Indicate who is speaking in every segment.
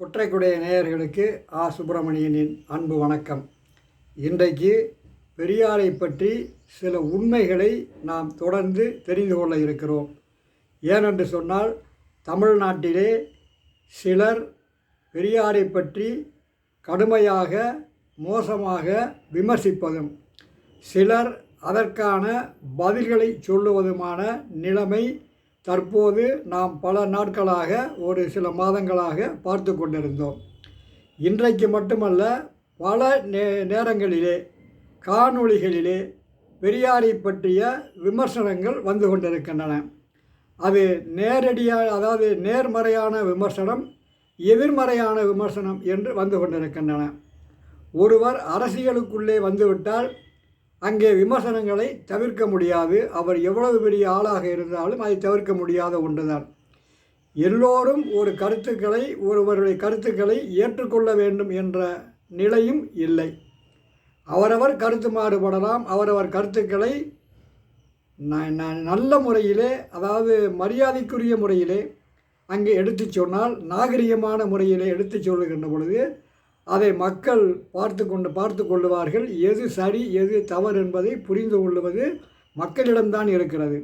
Speaker 1: குற்றைக்குடைய நேயர்களுக்கு ஆ. சுப்பிரமணியனின் அன்பு வணக்கம். இன்றைக்கு பெரியாரை பற்றி சில உண்மைகளை நாம் தொடர்ந்து தெரிந்து கொள்ள இருக்கிறோம். ஏனென்று சொன்னால் தமிழ்நாட்டிலே சிலர் பெரியாரை பற்றி கடுமையாக மோசமாக விமர்சிப்பதும் சிலர் அதற்கான பதில்களை சொல்லுவதுமான நிலைமை தற்போது நாம் பல நாட்களாக ஒரு சில மாதங்களாக பார்த்து கொண்டிருந்தோம். இன்றைக்கு மட்டுமல்ல பல நே நேரங்களிலே காணொளிகளிலே பெரியாரை பற்றிய விமர்சனங்கள் வந்து கொண்டிருக்கின்றன. அது நேரடியாக அதாவது நேர்மறையான விமர்சனம் எதிர்மறையான விமர்சனம் என்று வந்து கொண்டிருக்கின்றன. ஒருவர் அரசியலுக்குள்ளே வந்துவிட்டால் அங்கே விமர்சனங்களை தவிர்க்க முடியாது. அவர் எவ்வளவு பெரிய ஆளாக இருந்தாலும் அதை தவிர்க்க முடியாத ஒன்றுதான். எல்லோரும் ஒரு கருத்துக்களை ஒருவருடைய கருத்துக்களை ஏற்றுக்கொள்ள வேண்டும் என்ற நிலையும் இல்லை. அவரவர் கருத்து மாறுபடலாம். அவரவர் கருத்துக்களை நல்ல முறையிலே அதாவது மரியாதைக்குரிய முறையிலே அங்கே எடுத்துச் சொன்னால் நாகரிகமான முறையிலே எடுத்துச் சொல்லுகின்ற பொழுது அதை மக்கள் பார்த்து கொண்டு பார்த்து கொள்ளுவார்கள். எது சரி எது தவறு என்பதை புரிந்து கொள்வது மக்களிடம்தான் இருக்கிறது.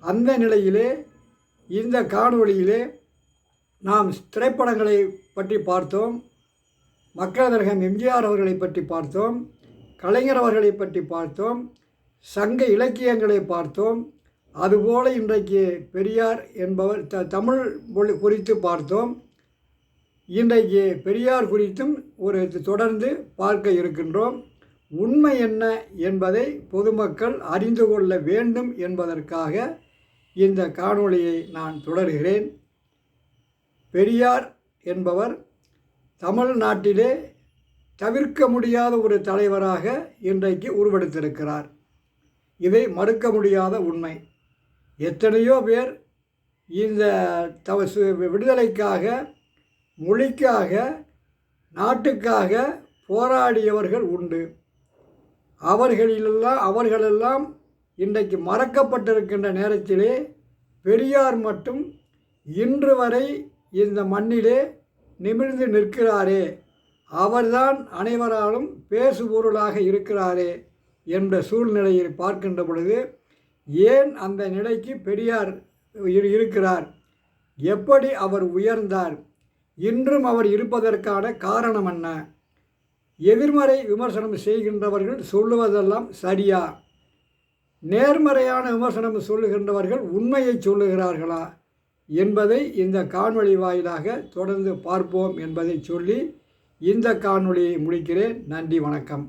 Speaker 1: அந்த நிலையிலே இந்த காணொளியிலே நாம் திரைப்படங்களை பற்றி பார்த்தோம். மக்களதரகம் எம்ஜிஆர் அவர்களை பற்றி பார்த்தோம். கலைஞர் அவர்களை பற்றி பார்த்தோம். சங்க இலக்கியங்களை பார்த்தோம். அதுபோல இன்றைக்கு பெரியார் என்பவர் த தமிழ் மொழி குறித்து பார்த்தோம். இன்றைக்கு பெரியார் குறித்தும் ஒரு தொடர்ந்து பார்க்க இருக்கின்றோம். உண்மை என்ன என்பதை பொதுமக்கள் அறிந்து கொள்ள வேண்டும் என்பதற்காக இந்த காணொளியை நான் தொடர்கிறேன். பெரியார் என்பவர் தமிழ்நாட்டிலே தவிர்க்க முடியாத ஒரு தலைவராக இன்றைக்கு உருவெடுத்திருக்கிறார். இதை மறுக்க முடியாத உண்மை. எத்தனையோ பேர் இந்த தவ சு- விடுதலைக்காக மொழிக்காக நாட்டுக்காக போராடியவர்கள் உண்டு. அவர்களிலெல்லாம் அவர்களெல்லாம் இன்றைக்கு மறக்கப்பட்டிருக்கின்ற நேரத்திலே பெரியார் மட்டும் இன்று வரை இந்த மண்ணிலே நிமிர்ந்து நிற்கிறாரே. அவர்தான் அனைவராலும் பேசுபொருளாக இருக்கிறாரே என்ற சூழ்நிலையில் பார்க்கின்ற பொழுது ஏன் அந்த நிலைக்கு பெரியார் இரு- இருக்கிறார்? எப்படி அவர் உயர்ந்தார்? இன்றும் அவர் இருப்பதற்கான காரணம் என்ன? எதிர்மறை விமர்சனம் செய்கின்றவர்கள் சொல்லுவதெல்லாம் சரியா? நேர்மறையான விமர்சனம் சொல்லுகின்றவர்கள் உண்மையை சொல்லுகிறார்களா என்பதை இந்த காணொளி வாயிலாக தொடர்ந்து பார்ப்போம் என்பதை சொல்லி இந்த காணொளியை முடிக்கிறேன். நன்றி வணக்கம்.